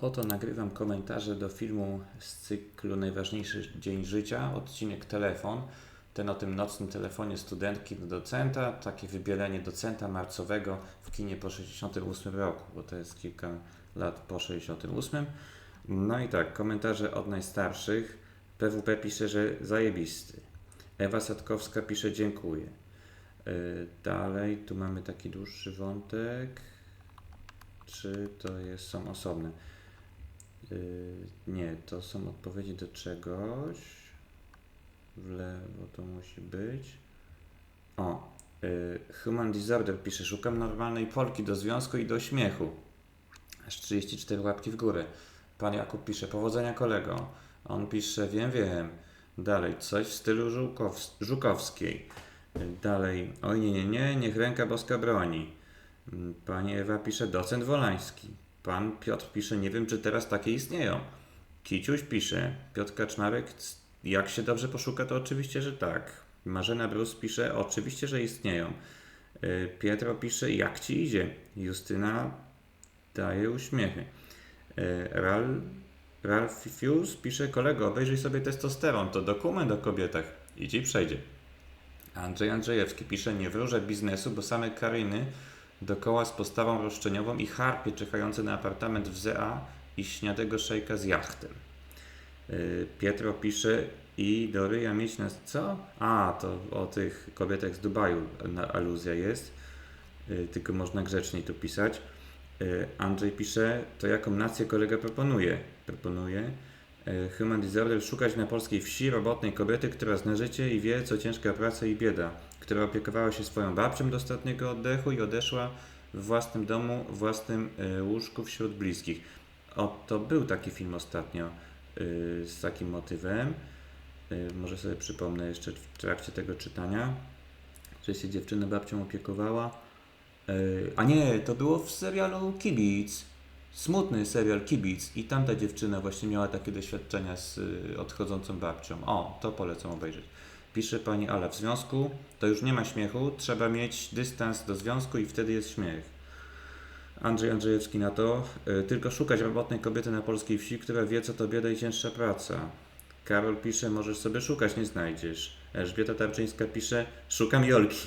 Oto nagrywam komentarze do filmu z cyklu Najważniejszy Dzień Życia, odcinek Telefon. Ten o tym nocnym telefonie studentki do docenta, takie wybielenie docenta marcowego w kinie po 68 roku, bo to jest kilka lat po 68. No i tak, komentarze od najstarszych. PWP pisze, że zajebisty. Ewa Sadkowska pisze dziękuję. Yy, Dalej, tu mamy taki dłuższy wątek. Czy to jest, są osobne? Yy, nie, to są odpowiedzi do czegoś. W lewo to musi być. O, yy, Human Disorder pisze, szukam normalnej Polki do związku i do śmiechu. Aż 34 łapki w górę. Pan Jakub pisze, powodzenia kolego. On pisze, wiem, wiem. Dalej, coś w stylu Żukows- Żukowskiej. Yy, Dalej, oj nie, nie, nie, niech ręka boska broni. Mm, Pani Ewa pisze, docent Wolański. Pan Piotr pisze, nie wiem, czy teraz takie istnieją. Kiciuś pisze, Piotr Kaczmarek, jak się dobrze poszuka, to oczywiście, że tak. Marzena Brus pisze, oczywiście, że istnieją. Yy, Pietro pisze, jak ci idzie? Justyna daje uśmiechy. Yy, Ral, Ralph Fuse pisze, kolego, obejrzyj sobie testosteron, to dokument o kobietach. I przejdzie. Andrzej Andrzejewski pisze, nie wróżę biznesu, bo same Karyny dokoła z postawą roszczeniową i harpie czekające na apartament w ZEA i śniadego szejka z jachtem. Yy, Pietro pisze i do ryja mieć nas co? A, to o tych kobietach z Dubaju aluzja jest, Yy, tylko można grzeczniej tu pisać. Yy, Andrzej pisze, to jaką nację kolega proponuje? Proponuje. Yy, Human Disorder szukać na polskiej wsi robotnej kobiety, która zna życie i wie, co ciężka praca i bieda, która opiekowała się swoją babcią do ostatniego oddechu i odeszła w własnym domu, w własnym y, łóżku wśród bliskich. O, to był taki film ostatnio y, z takim motywem. Może sobie przypomnę jeszcze w trakcie tego czytania, że się dziewczyna babcią opiekowała. A nie, to było w serialu Kibic. Smutny serial Kibic i tamta dziewczyna właśnie miała takie doświadczenia z y, odchodzącą babcią. O, to polecam obejrzeć. Pisze pani Ala, w związku to już nie ma śmiechu, trzeba mieć dystans do związku i wtedy jest śmiech. Andrzej Andrzejewski na to, y, tylko szukać robotnej kobiety na polskiej wsi, która wie co to bieda i cięższa praca. Karol pisze, możesz sobie szukać, nie znajdziesz. Elżbieta Tarczyńska pisze, szukam Jolki.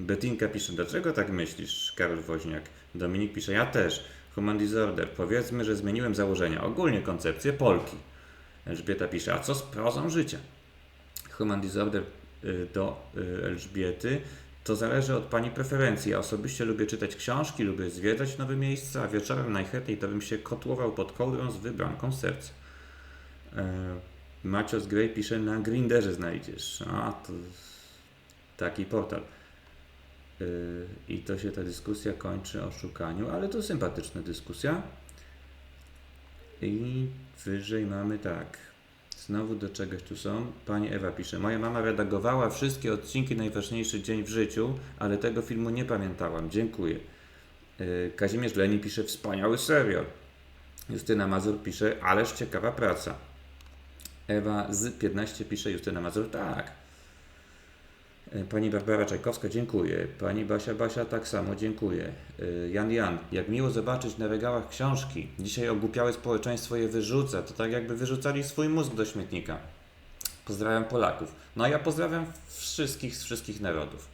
Betinka pisze, dlaczego tak myślisz, Karol Woźniak? Dominik pisze, ja też. Human Disorder, powiedzmy, że zmieniłem założenia, ogólnie koncepcję Polki. Elżbieta pisze, a co z prozą życia? Human Disorder y, do y, Elżbiety, to zależy od Pani preferencji. Ja osobiście lubię czytać książki, lubię zwiedzać nowe miejsca, a wieczorem najchętniej to bym się kotłował pod kołdrą z wybranką serca. E, Macios Gray pisze, na Grinderze znajdziesz. A, to taki portal. Y, I to się ta dyskusja kończy o szukaniu, ale to sympatyczna dyskusja. I wyżej mamy tak. Znowu do czegoś tu są. Pani Ewa pisze. Moja mama redagowała wszystkie odcinki Najważniejszy Dzień w życiu, ale tego filmu nie pamiętałam. Dziękuję. Yy, Kazimierz Leni pisze. Wspaniały serial. Justyna Mazur pisze. Ależ ciekawa praca. Ewa z 15 pisze. Justyna Mazur. Tak. Yy, Pani Barbara Czajkowska, dziękuję. Pani Basia Basia, tak samo, dziękuję. Yy, Jan Jan, jak miło zobaczyć na regałach książki. Dzisiaj ogłupiałe społeczeństwo je wyrzuca. To tak jakby wyrzucali swój mózg do śmietnika. Pozdrawiam Polaków. No a ja pozdrawiam wszystkich z wszystkich narodów.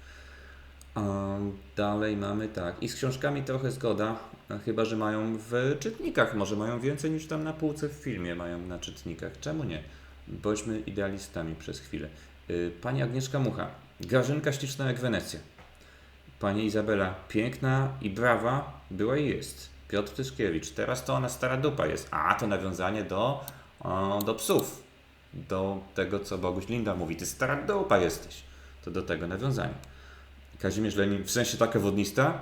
Dalej mamy tak. I z książkami trochę zgoda, a chyba że mają w czytnikach. Może mają więcej niż tam na półce w filmie mają na czytnikach. Czemu nie? Bądźmy idealistami przez chwilę. Pani Agnieszka Mucha. Grażynka śliczna jak Wenecja. Pani Izabela, piękna i brawa była i jest. Piotr Tyszkiewicz, teraz to ona stara dupa jest. A, to nawiązanie do, o, do psów. Do tego, co Boguś Linda mówi. Ty stara dupa jesteś. To do tego nawiązanie. Kazimierz Lenin, w sensie taka wodnista.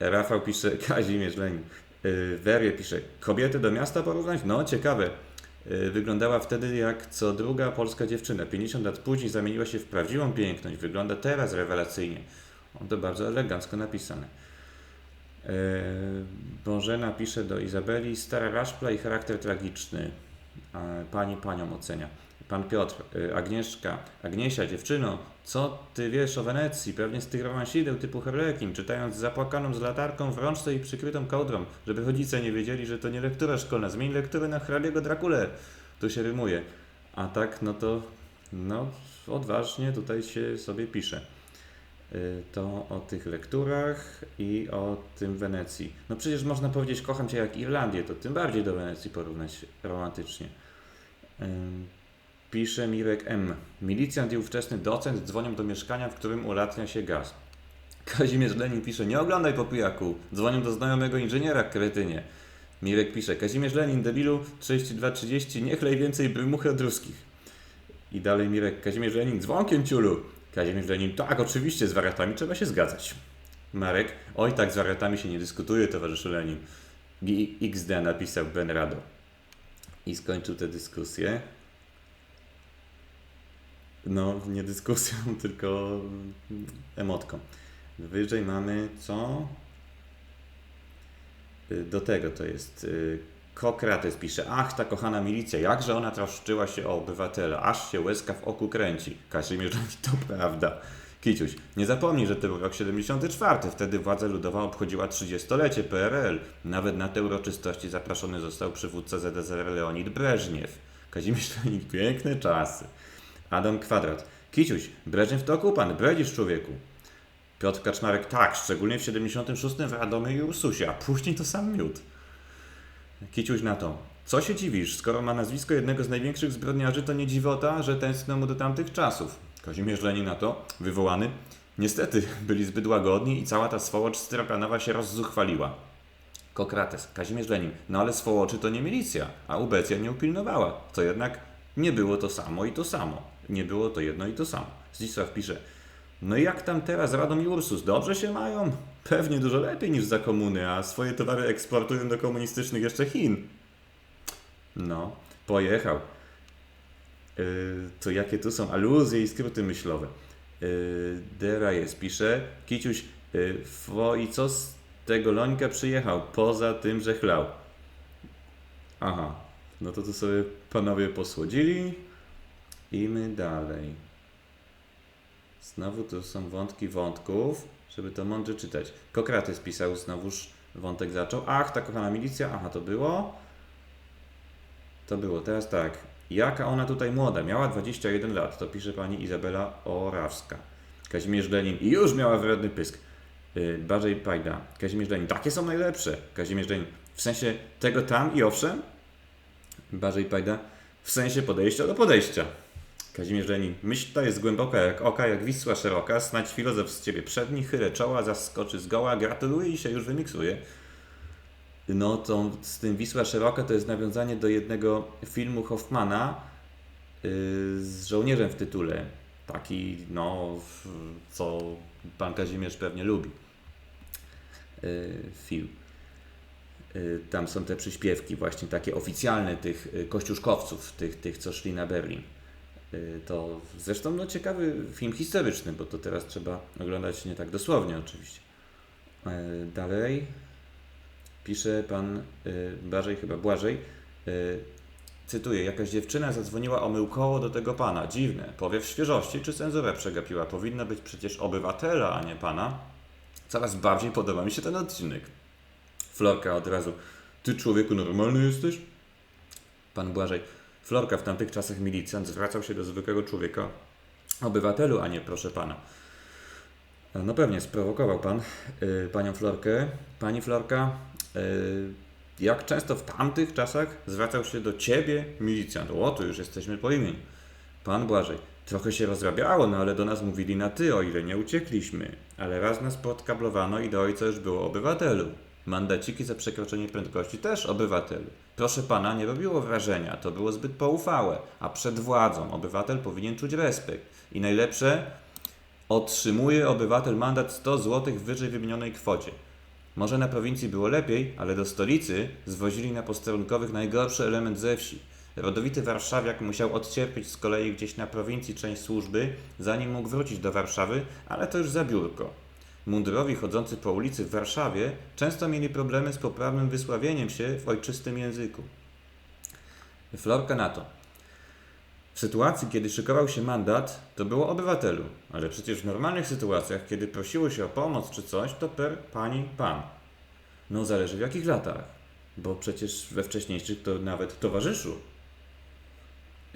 Rafał pisze, Kazimierz Lenin. Yy, Werie pisze, kobiety do miasta porównać? No, ciekawe. Yy, Wyglądała wtedy jak co druga polska dziewczyna. 50 lat później zamieniła się w prawdziwą piękność. Wygląda teraz rewelacyjnie. On to bardzo elegancko napisane. Yy, Bożena pisze do Izabeli, stara raszpla i charakter tragiczny. Pani panią ocenia. Pan Piotr, y, Agnieszka, Agniesia, dziewczyno, co ty wiesz o Wenecji? Pewnie z tych romansideł typu Harlekin, czytając zapłakaną z latarką w rączce i przykrytą kołdrą, żeby rodzice nie wiedzieli, że to nie lektura szkolna. Zmień lekturę na hrabiego Drakule. Tu się rymuje. A tak, no to, no, odważnie tutaj się sobie pisze. Y, To o tych lekturach i o tym Wenecji. No przecież można powiedzieć, kocham cię jak Irlandię, to tym bardziej do Wenecji porównać romantycznie. Pisze Mirek M. Milicjant i ówczesny docent dzwonią do mieszkania, w którym ulatnia się gaz. Kazimierz Lenin pisze, nie oglądaj po pijaku, dzwonią do znajomego inżyniera, kretynie. Mirek pisze, Kazimierz Lenin, debilu, 3230, nie chlej więcej brymuchy od ruskich. I dalej Mirek, Kazimierz Lenin, dzwonkiem ciulu. Kazimierz Lenin, tak, oczywiście, z wariatami trzeba się zgadzać. Marek, oj tak, z wariatami się nie dyskutuje, towarzyszu Lenin. XD napisał Ben Rado. I skończył tę dyskusję. No, nie dyskusją, tylko emotką. Wyżej mamy co? Y, Do tego to jest. y, Kokrates pisze, ach, ta kochana milicja, jakże ona troszczyła się o obywatela, aż się łezka w oku kręci. Kazimierz mówi, to prawda. Kiciuś, nie zapomnij, że to był rok 74, wtedy władza ludowa obchodziła 30-lecie PRL. Nawet na te uroczystości zaproszony został przywódca ZSRR Leonid Breżniew. Kazimierz Lenin, piękne czasy. Adam Kwadrat, Kiciuś, Breżniew to okupant, bredzisz człowieku. Piotr Kaczmarek, tak, szczególnie w 76 w Radomie i Ursusie, a później to sam miód. Kiciuś na to. Co się dziwisz, skoro ma nazwisko jednego z największych zbrodniarzy, to nie dziwota, że tęskno mu do tamtych czasów. Kazimierz Lenin na to, wywołany. Niestety, byli zbyt łagodni i cała ta swołocz strapanowa się rozzuchwaliła. Kokrates, Kazimierz Lenin, no ale swołoczy to nie milicja, a ubecja nie upilnowała. Co jednak nie było to samo i to samo. Nie było to jedno i to samo. Zdzisław pisze, no jak tam teraz Radom i Ursus? Dobrze się mają? Pewnie dużo lepiej niż za komuny, a swoje towary eksportują do komunistycznych jeszcze Chin. No, pojechał. Yy, to jakie tu są aluzje i skróty myślowe. Yy, Dera jest, pisze. Kiciuś, yy, fo i co z tego Lońka przyjechał? Poza tym, że chlał. Aha, no to tu sobie panowie posłodzili. I my dalej. Znowu tu są wątki wątków, żeby to mądrze czytać. Kokrates pisał, znowuż wątek zaczął. Ach, ta kochana milicja, aha, to było. To było, teraz tak. Jaka ona tutaj młoda, miała 21 lat, to pisze pani Izabela Orawska. Kazimierz Lenin i już miała wredny pysk. Yy, Barzej Pajda. Kazimierz Lenin, takie są najlepsze. Kazimierz Lenin, w sensie tego tam i owszem? Barzej Pajda, w sensie podejścia do podejścia. Kazimierz Lenin, myśl ta jest głęboka jak oka, jak Wisła szeroka, snać filozof z ciebie przedni, chylę czoła, zaskoczy zgoła, gratuluję i się już wymiksuje. No to z tym Wisła szeroka to jest nawiązanie do jednego filmu Hoffmana yy, z żołnierzem w tytule. Taki, no, co pan Kazimierz pewnie lubi. Yy, film. Yy, Tam są te przyśpiewki właśnie takie oficjalne tych yy, kościuszkowców, tych, tych co szli na Berlin. Y, To zresztą no, ciekawy film historyczny, bo to teraz trzeba oglądać nie tak dosłownie oczywiście. E, Dalej pisze pan y, Błażej, chyba Błażej, y, cytuję, jakaś dziewczyna zadzwoniła omyłkowo do tego pana. Dziwne, powiew świeżości czy cenzurę przegapiła? Powinna być przecież obywatela, a nie pana. Coraz bardziej podoba mi się ten odcinek. Florka od razu, ty człowieku normalny jesteś? Pan Błażej, Florka w tamtych czasach milicjant zwracał się do zwykłego człowieka, obywatelu, a nie proszę pana. No pewnie, sprowokował pan y, panią Florkę. Pani Florka, y, jak często w tamtych czasach zwracał się do ciebie milicjant? O, tu już jesteśmy po imieniu. Pan Błażej, trochę się rozrabiało, no ale do nas mówili na ty, o ile nie uciekliśmy. Ale raz nas podkablowano i do ojca już było obywatelu. Mandaciki za przekroczenie prędkości też obywatelu. Proszę pana, nie robiło wrażenia, to było zbyt poufałe, a przed władzą obywatel powinien czuć respekt. I najlepsze, otrzymuje obywatel mandat 100 zł w wyżej wymienionej kwocie. Może na prowincji było lepiej, ale do stolicy zwozili na posterunkowych najgorszy element ze wsi. Rodowity warszawiak musiał odcierpieć z kolei gdzieś na prowincji część służby, zanim mógł wrócić do Warszawy, ale to już za biurko. Mundurowi chodzący po ulicy w Warszawie często mieli problemy z poprawnym wysławieniem się w ojczystym języku. Florka na to. W sytuacji, kiedy szykował się mandat, to było obywatelu, ale przecież w normalnych sytuacjach, kiedy prosiło się o pomoc czy coś, to per pani pan. No zależy w jakich latach, bo przecież we wcześniejszych to nawet towarzyszu.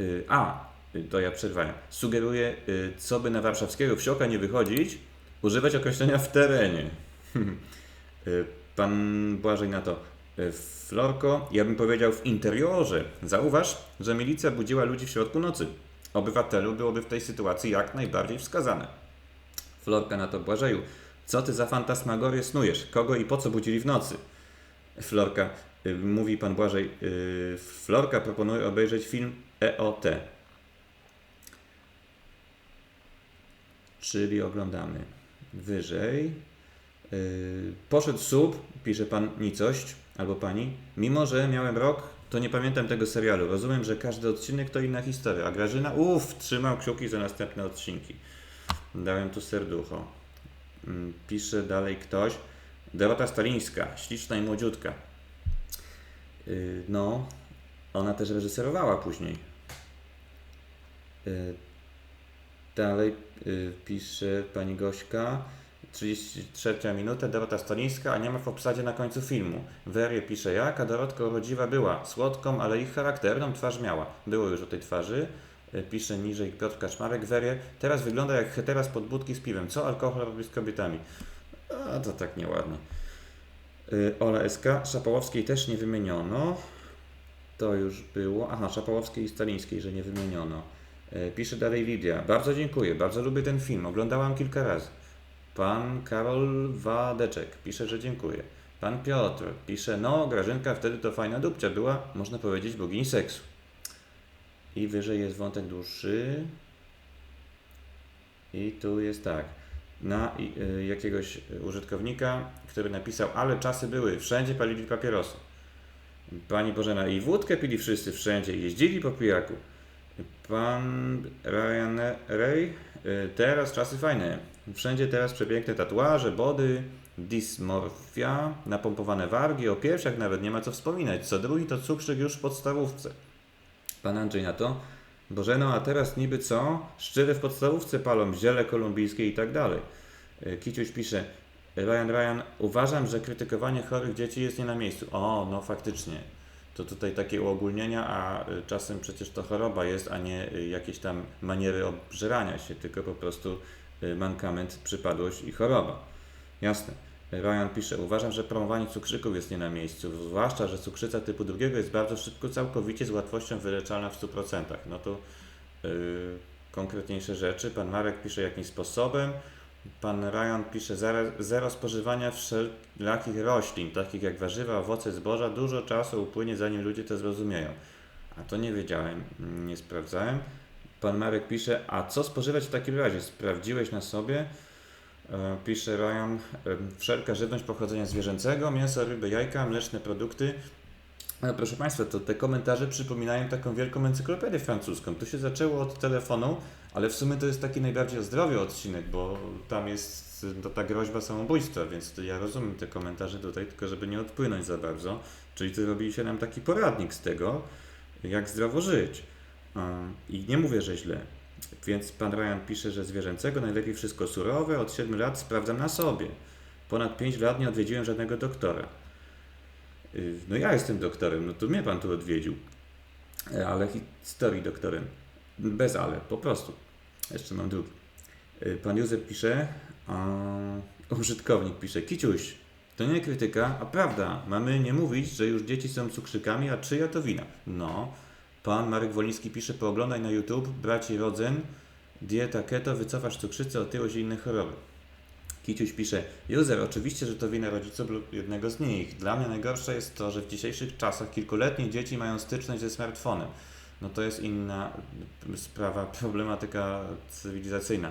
Y, a, to ja przerwałem. Sugeruję, y, co by na warszawskiego wsioka nie wychodzić, używać określenia w terenie. Y, Pan Błażej na to. y, Florko, ja bym powiedział w interiorze. Zauważ, że milicja budziła ludzi w środku nocy. Obywatelu byłoby w tej sytuacji jak najbardziej wskazane. Florka na to Błażeju. Co ty za fantasmagorię snujesz? Kogo i po co budzili w nocy? Florka, y, mówi pan Błażej. Florka proponuje obejrzeć film EOT. Czyli oglądamy wyżej. Yy, poszedł sub, pisze pan nicość albo pani. Mimo, że miałem rok, to nie pamiętam tego serialu. Rozumiem, że każdy odcinek to inna historia. A Grażyna, uff, trzymał kciuki za następne odcinki. Dałem tu serducho. Mm, Pisze dalej ktoś. Dorota Stalińska, śliczna i młodziutka. Yy, no, ona też reżyserowała później. Dalej y, pisze pani Gośka. 33 minuta, Dorota Stolińska, a nie ma w obsadzie na końcu filmu. Werie pisze jak, a Dorotka urodziwa była, słodką, ale ich charakterną twarz miała. Było już o tej twarzy. Y, Pisze niżej Piotr Kaczmarek, Werie. Teraz wygląda jak hetera z podbudki z piwem. Co alkohol robi z kobietami? A to tak nieładnie. Y, Ola SK, Szapałowskiej też nie wymieniono. To już było. Aha, Szapałowskiej i Stalińskiej, że nie wymieniono. E, Pisze dalej Lidia. Bardzo dziękuję, bardzo lubię ten film. Oglądałam kilka razy. Pan Karol Wadeczek pisze, że dziękuję. Pan Piotr pisze, no Grażynka wtedy to fajna dupcia była, można powiedzieć, bogini seksu. I wyżej jest wątek dłuższy. I tu jest tak. Na y, jakiegoś użytkownika, który napisał, ale czasy były, wszędzie palili papierosy. Pani Bożena i wódkę pili wszyscy wszędzie, jeździli po pijaku. Pan Ryan Ray, y, teraz czasy fajne. Wszędzie teraz przepiękne tatuaże, body, dysmorfia, napompowane wargi, o piersiach nawet nie ma co wspominać. Co drugi to cukrzyk już w podstawówce. Pan Andrzej na to. Bożeno, a teraz niby co? Szczere w podstawówce palą, ziele kolumbijskie i tak dalej. Y, Kiciuś pisze, Ryan Ryan, uważam, że krytykowanie chorych dzieci jest nie na miejscu. O, no faktycznie. To tutaj takie uogólnienia, a y, czasem przecież to choroba jest, a nie y, jakieś tam maniery obżerania się, tylko po prostu y, mankament, przypadłość i choroba. Jasne. Ryan pisze, uważam, że promowanie cukrzyków jest nie na miejscu, zwłaszcza, że cukrzyca typu drugiego jest bardzo szybko, całkowicie z łatwością wyleczalna w 100%. No to yy, konkretniejsze rzeczy. Pan Marek pisze, jakim sposobem. Pan Ryan pisze, zero, spożywania wszelakich roślin, takich jak warzywa, owoce, zboża. Dużo czasu upłynie, zanim ludzie to zrozumieją. A to nie wiedziałem, nie sprawdzałem. Pan Marek pisze, a co spożywać w takim razie? Sprawdziłeś na sobie? E, Pisze Ryan, e, wszelka żywność pochodzenia zwierzęcego, mięso, ryby, jajka, mleczne produkty. Proszę Państwa, to te komentarze przypominają taką wielką encyklopedię francuską. To się zaczęło od telefonu, ale w sumie to jest taki najbardziej o zdrowiu odcinek, bo tam jest to ta groźba samobójstwa, więc ja rozumiem te komentarze tutaj, tylko żeby nie odpłynąć za bardzo. Czyli zrobili się nam taki poradnik z tego, jak zdrowo żyć. Um, I nie mówię, że źle. Więc pan Ryan pisze, że zwierzęcego najlepiej wszystko surowe. Od 7 lat sprawdzam na sobie. Ponad 5 lat nie odwiedziłem żadnego doktora. Y, No ja jestem doktorem, no to mnie pan tu odwiedził. E, Ale historii doktorem. Bez ale, po prostu. Jeszcze mam drugi. Y, Pan Józef pisze, a użytkownik pisze, Kiciuś, to nie krytyka, a prawda. Mamy nie mówić, że już dzieci są cukrzykami, a czyja to wina? No. Pan Marek Woliński pisze, pooglądaj na YouTube, braci Rodzen, dieta keto, wycofasz cukrzycę, otyłość i inne choroby. Kiciuś pisze, Józer, oczywiście, że to wina rodziców lub jednego z nich. Dla mnie najgorsze jest to, że w dzisiejszych czasach kilkuletnie dzieci mają styczność ze smartfonem. No to jest inna sprawa, problematyka cywilizacyjna.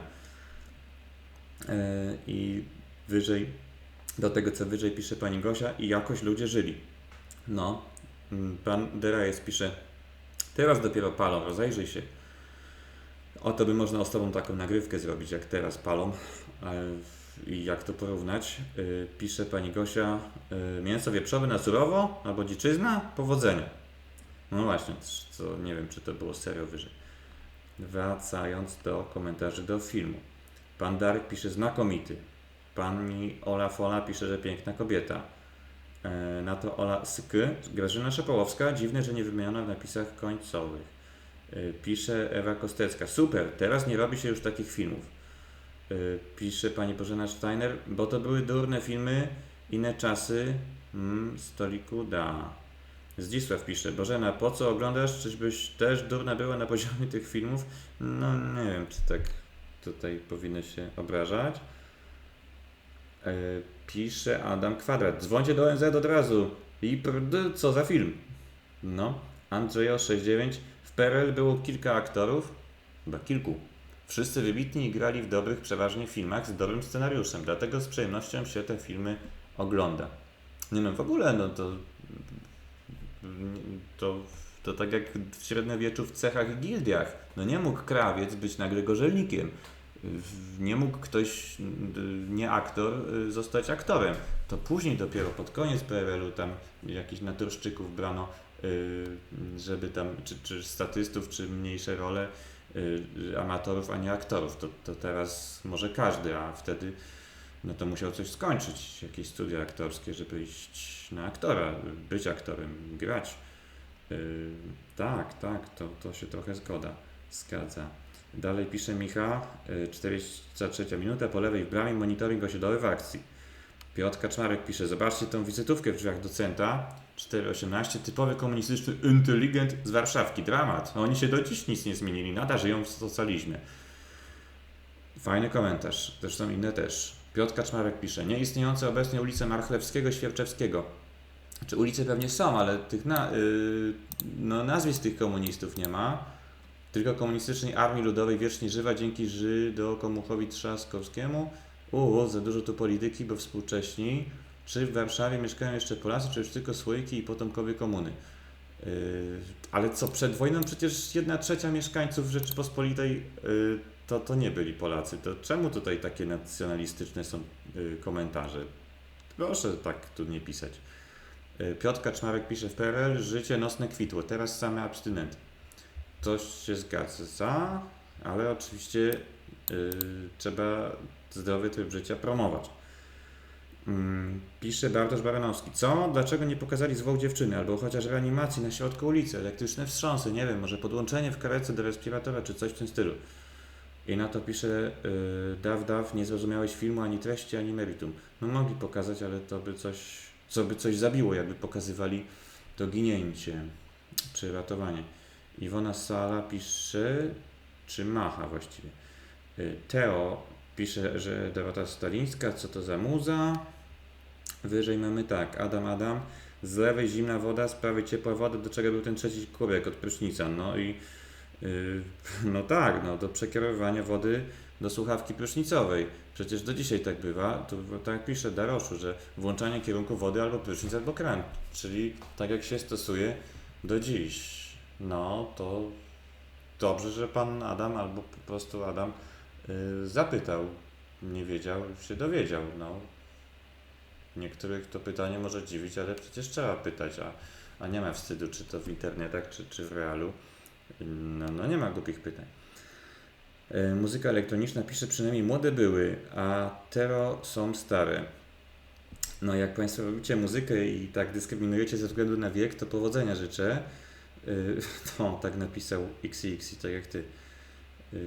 Yy, I wyżej, do tego co wyżej pisze pani Gosia, i jakoś ludzie żyli. No, mm, pan Derajes pisze, teraz dopiero palą, rozejrzyj się. Oto by można osobą taką nagrywkę zrobić, jak teraz palą. E, I jak to porównać? Y, Pisze pani Gosia, y, mięso wieprzowe na surowo albo dziczyzna? Powodzenia. No właśnie, co nie wiem, czy to było serio wyżej. Wracając do komentarzy do filmu. Pan Darek pisze znakomity. Pani Ola Fola pisze, że piękna kobieta. E, na to Ola Sk. Grażyna Szopołowska. Dziwne, że nie wymieniona w napisach końcowych. Pisze Ewa Kostecka. Super, teraz nie robi się już takich filmów. E, pisze pani Bożena Steiner, bo to były durne filmy, inne czasy. Mm, stoliku da. Zdzisław pisze, Bożena, po co oglądasz? Czyżbyś też durna była na poziomie tych filmów? No nie wiem, czy tak tutaj powinno się obrażać. E, pisze Adam Kwadrat, dzwońcie do ONZ od razu. I prd, co za film? No, Andrzejo 69. W PRL było kilka aktorów, chyba kilku. Wszyscy wybitni grali w dobrych przeważnie filmach z dobrym scenariuszem, dlatego z przyjemnością się te filmy ogląda. Nie no, w ogóle, no to to, to tak jak w średniowieczu w cechach i gildiach. No nie mógł krawiec być nagle gorzelnikiem. Nie mógł ktoś, nie aktor, zostać aktorem. To później dopiero pod koniec PRL-u tam jakichś naturszczyków brano, żeby tam, czy, czy statystów, czy mniejsze role, amatorów, a nie aktorów. To, to teraz może każdy, a wtedy no to musiał coś skończyć, jakieś studia aktorskie, żeby iść na aktora, być aktorem, grać. Yy, tak, tak, to, to się trochę zgoda, zgadza. Dalej pisze Micha, yy, 43 minuta, po lewej w bramie monitoring osiedlowy w akcji. Piotr Kaczmarek pisze, zobaczcie tą wizytówkę w drzwiach docenta, 4.18, typowy komunistyczny inteligent z Warszawki, dramat. Oni się do dziś nic nie zmienili, nadal żyją w socjalizmie. Fajny komentarz, zresztą inne też. Piotr Kaczmarek pisze, nieistniejące obecnie ulice Marchlewskiego, Świerczewskiego. Znaczy ulice pewnie są, ale tych na, yy, no, nazwisk tych komunistów nie ma. Tylko komunistycznej Armii Ludowej wiecznie żywa dzięki Żydokomuchowi Trzaskowskiemu. Uuu, za dużo tu polityki, bo współcześni. Czy w Warszawie mieszkają jeszcze Polacy, czy już tylko słoiki i potomkowie komuny? Yy, ale co, przed wojną przecież jedna trzecia mieszkańców Rzeczypospolitej yy, to, to nie byli Polacy. To czemu tutaj takie nacjonalistyczne są y, komentarze? Proszę tak tu nie pisać. Y, Piotr Kaczmarek pisze w PRL, życie nocne kwitło, teraz same abstynenty. To się zgadza, ale oczywiście trzeba zdrowy tryb życia promować. Mm, pisze Bartosz Baranowski. Co? Dlaczego nie pokazali zwłok dziewczyny? Albo chociaż reanimacji na środku ulicy, elektryczne wstrząsy, nie wiem, może podłączenie w karetce do respiratora, czy coś w tym stylu. I na to pisze yy, Daw Daw, nie zrozumiałeś filmu ani treści, ani meritum. No mogli pokazać, ale to by coś, co by coś zabiło, jakby pokazywali to ginięcie, czy ratowanie. Iwona Sala pisze, czy Macha właściwie. Yy, Teo pisze, że Dorota Stalińska, co to za muza. Wyżej mamy tak, Adam Adam, z lewej zimna woda, z prawej ciepła woda, do czego był ten trzeci kubek od prysznica. No i Yy, no tak, no do przekierowywania wody do słuchawki prysznicowej. Przecież do dzisiaj tak bywa, to tak pisze Daroszu, że włączanie kierunku wody albo prysznic, albo kran. Czyli tak jak się stosuje do dziś. No to dobrze, że pan Adam albo po prostu Adam zapytał, nie wiedział, się dowiedział. No. Niektórych to pytanie może dziwić, ale przecież trzeba pytać, a, a nie ma wstydu, czy to w internetach, czy, czy w realu. No, no nie ma głupich pytań. E, muzyka elektroniczna pisze przynajmniej młode były, a tero są stare. No jak Państwo robicie muzykę i tak dyskryminujecie ze względu na wiek, to powodzenia życzę. To tak napisał XXI, tak jak Ty. E,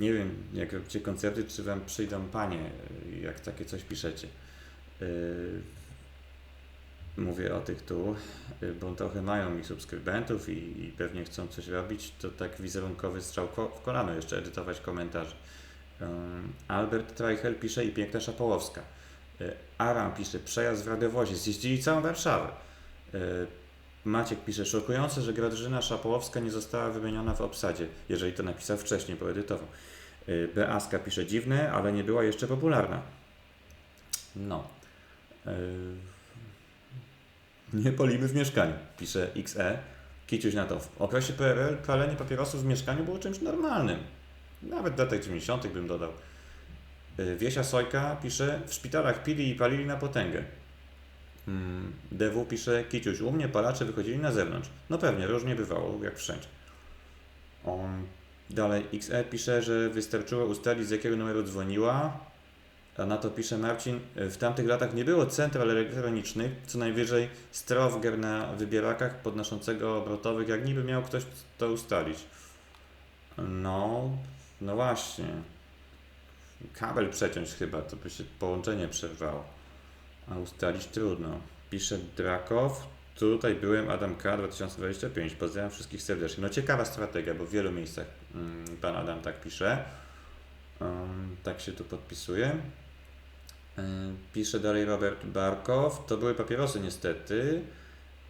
nie wiem, jak robicie koncerty, czy Wam przyjdą panie, jak takie coś piszecie. E, mówię o tych tu, y, bo trochę mają mi subskrybentów i, i pewnie chcą coś robić, to tak wizerunkowy strzał w kolano jeszcze edytować komentarze. Um, Albert Treichel pisze i piękna Szapołowska. Y, Aram pisze, przejazd w radiowozie, zjeździli całą Warszawę. Y, Maciek pisze, szokujące, że Grażyna Szapołowska nie została wymieniona w obsadzie, jeżeli to napisał wcześniej, bo edytował. Beaska pisze, dziwne, ale nie była jeszcze popularna. No. Nie palimy w mieszkaniu, pisze XE. Kiciuś na to. W okresie PRL palenie papierosów w mieszkaniu było czymś normalnym. Nawet do lat 90. bym dodał. Y, Wiesia Sojka pisze, w szpitalach pili i palili na potęgę. Hmm, DW pisze, Kiciuś, u mnie palacze wychodzili na zewnątrz. No pewnie, różnie bywało, jak wszędzie. On, Dalej, XE pisze, że wystarczyło ustalić z jakiego numeru dzwoniła. A na to pisze Marcin, w tamtych latach nie było central elektronicznych, co najwyżej strowger na wybierakach podnoszącego obrotowych, jak niby miał ktoś to ustalić. No, no właśnie. Kabel przeciąć chyba, to by się połączenie przerwało. A ustalić trudno. Pisze Drakow. Tutaj byłem, Adam K. 2025. Pozdrawiam wszystkich serdecznie. No ciekawa strategia, bo w wielu miejscach mm, pan Adam tak pisze. Tak się tu podpisuje. Pisze dalej Robert Barkow. To były papierosy niestety.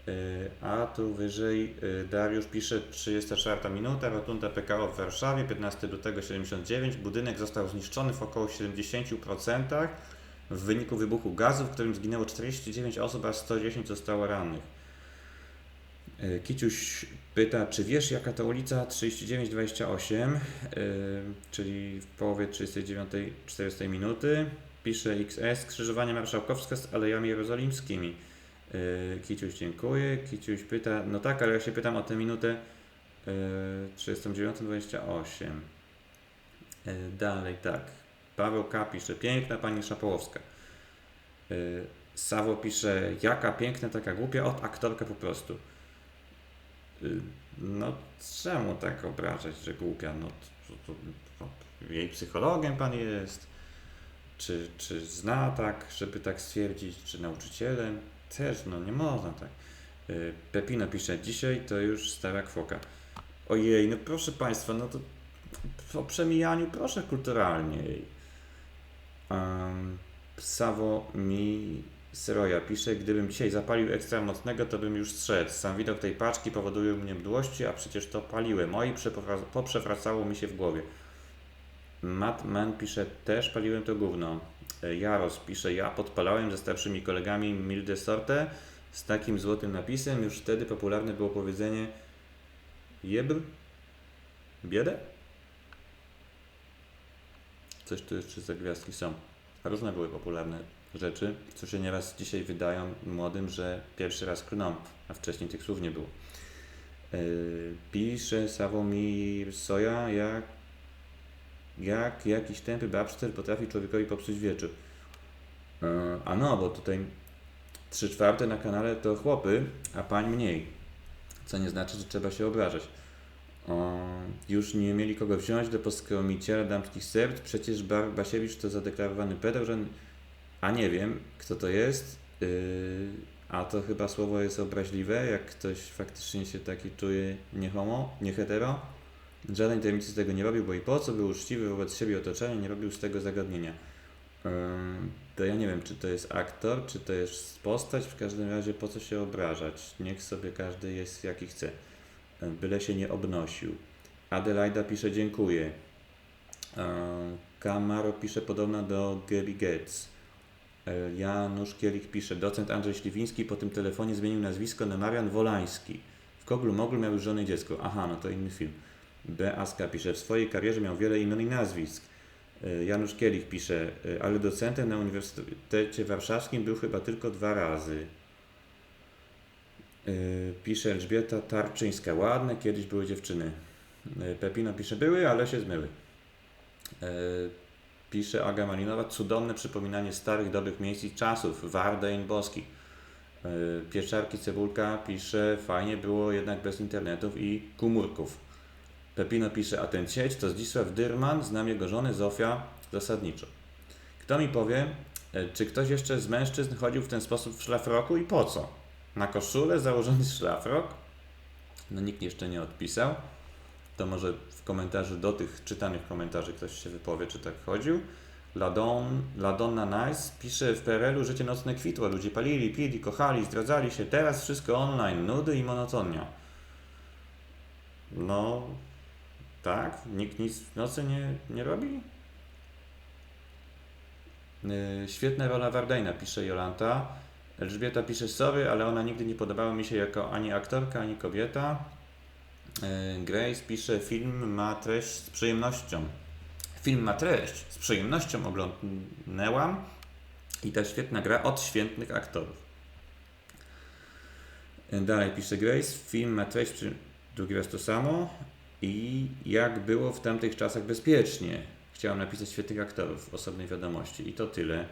Yy, A tu wyżej yy, Dariusz pisze 34 minuta, rotunda PKO w Warszawie, 15 lutego 79. Budynek został zniszczony w około 70% w wyniku wybuchu gazu, w którym zginęło 49 osób, a 110 zostało rannych. Yy, Kiciuś pyta, czy wiesz jaka to ulica 3928, yy, czyli w połowie 39-40 minuty. Pisze XS, skrzyżowanie marszałkowskie z Alejami Jerozolimskimi. Yy, Kiciuś dziękuję. Kiciuś pyta, no tak, ale ja się pytam o tę minutę yy, 39-28. Yy, dalej, tak. Paweł K. pisze, piękna pani Szapołowska. Yy, Sawo pisze, jaka piękna, taka głupia, od aktorka po prostu. Yy, no, czemu tak obrażać, że głupia? No, to, to, to, jej psychologiem pan jest. Czy, czy zna tak, żeby tak stwierdzić, czy nauczycielem? Też, no nie można tak. Yy, Pepino pisze, dzisiaj to już stara kwoka. Ojej, no proszę Państwa, no to po przemijaniu proszę kulturalnie. Um, Savo mi Seroja pisze, gdybym dzisiaj zapalił ekstra mocnego, to bym już zszedł. Sam widok tej paczki powoduje mnie mdłości, a przecież to paliłem. Przepowra- poprzewracało mi się w głowie. Matman pisze, też paliłem to gówno. E, Jaros pisze, ja podpalałem ze starszymi kolegami Milde Sorte z takim złotym napisem. Już wtedy popularne było powiedzenie jebr? Biedę? Coś tu jeszcze za gwiazdki są. Różne były popularne rzeczy, co się nieraz dzisiaj wydają młodym, że pierwszy raz klną, a wcześniej tych słów nie było. Yy, pisze Sławomir Soja, jak, jak jakiś tępy babszter potrafi człowiekowi popsuć wieczór. Yy, a no, bo tutaj 3 czwarte na kanale to chłopy, a pań mniej. Co nie znaczy, że trzeba się obrażać. Już nie mieli kogo wziąć do poskromiciela damskich serc, przecież Basiewicz to zadeklarowany pedał, że... A nie wiem, kto to jest, yy, a to chyba słowo jest obraźliwe, jak ktoś faktycznie się taki czuje nie homo, nie hetero. Żaden tajemnicy tego nie robił, bo i po co był uczciwy wobec siebie otoczenia, nie robił z tego zagadnienia. Yy, to ja nie wiem, czy to jest aktor, czy to jest postać, w każdym razie po co się obrażać. Niech sobie każdy jest jaki chce byle się nie obnosił. Adelaida pisze dziękuję. Kamaro pisze podobno do Gaby Gates. Janusz Kielich pisze, docent Andrzej Śliwiński po tym telefonie zmienił nazwisko na Marian Wolański. W Koglu Moglu miał już żonę i dziecko. Aha, no to inny film. B. Aska pisze, w swojej karierze miał wiele imion i nazwisk. Janusz Kielich pisze, ale docentem na Uniwersytecie Warszawskim był chyba tylko dwa razy. Yy, Pisze Elżbieta Tarczyńska. Ładne kiedyś były dziewczyny. Yy, Pepino pisze, były, ale się zmyły. Yy, Pisze Aga Malinowa, cudowne przypominanie starych, dobrych miejsc i czasów. Wardein Boski. Pieczarki Cebulka pisze, fajnie było jednak bez internetów i komórków. Pepino pisze, a ten sieć to Zdzisław Dyrman, znam jego żonę Zofia zasadniczo. Kto mi powie, czy ktoś jeszcze z mężczyzn chodził w ten sposób w szlafroku i po co? Na koszulę założony szlafrok. No nikt jeszcze nie odpisał. To może w komentarzu do tych czytanych komentarzy ktoś się wypowie, czy tak chodził. Ladon, Ladonna Nice pisze w PRL-u życie nocne kwitło. Ludzie palili, pili, kochali, zdradzali się. Teraz wszystko online, nudy i monotonia. No, tak, nikt nic w nocy nie, nie robi. Yy, świetna rola Wardejna, pisze Jolanta. Elżbieta pisze, sorry, ale ona nigdy nie podobała mi się jako ani aktorka, ani kobieta. Yy, Grace pisze, film ma treść z przyjemnością. Film ma treść, z przyjemnością oglądnęłam i ta świetna gra od świetnych aktorów. Yy, Dalej pisze Grace, film ma treść, drugi raz to samo. i jak było w tamtych czasach bezpiecznie. Chciałem napisać świetnych aktorów osobnej wiadomości i to tyle.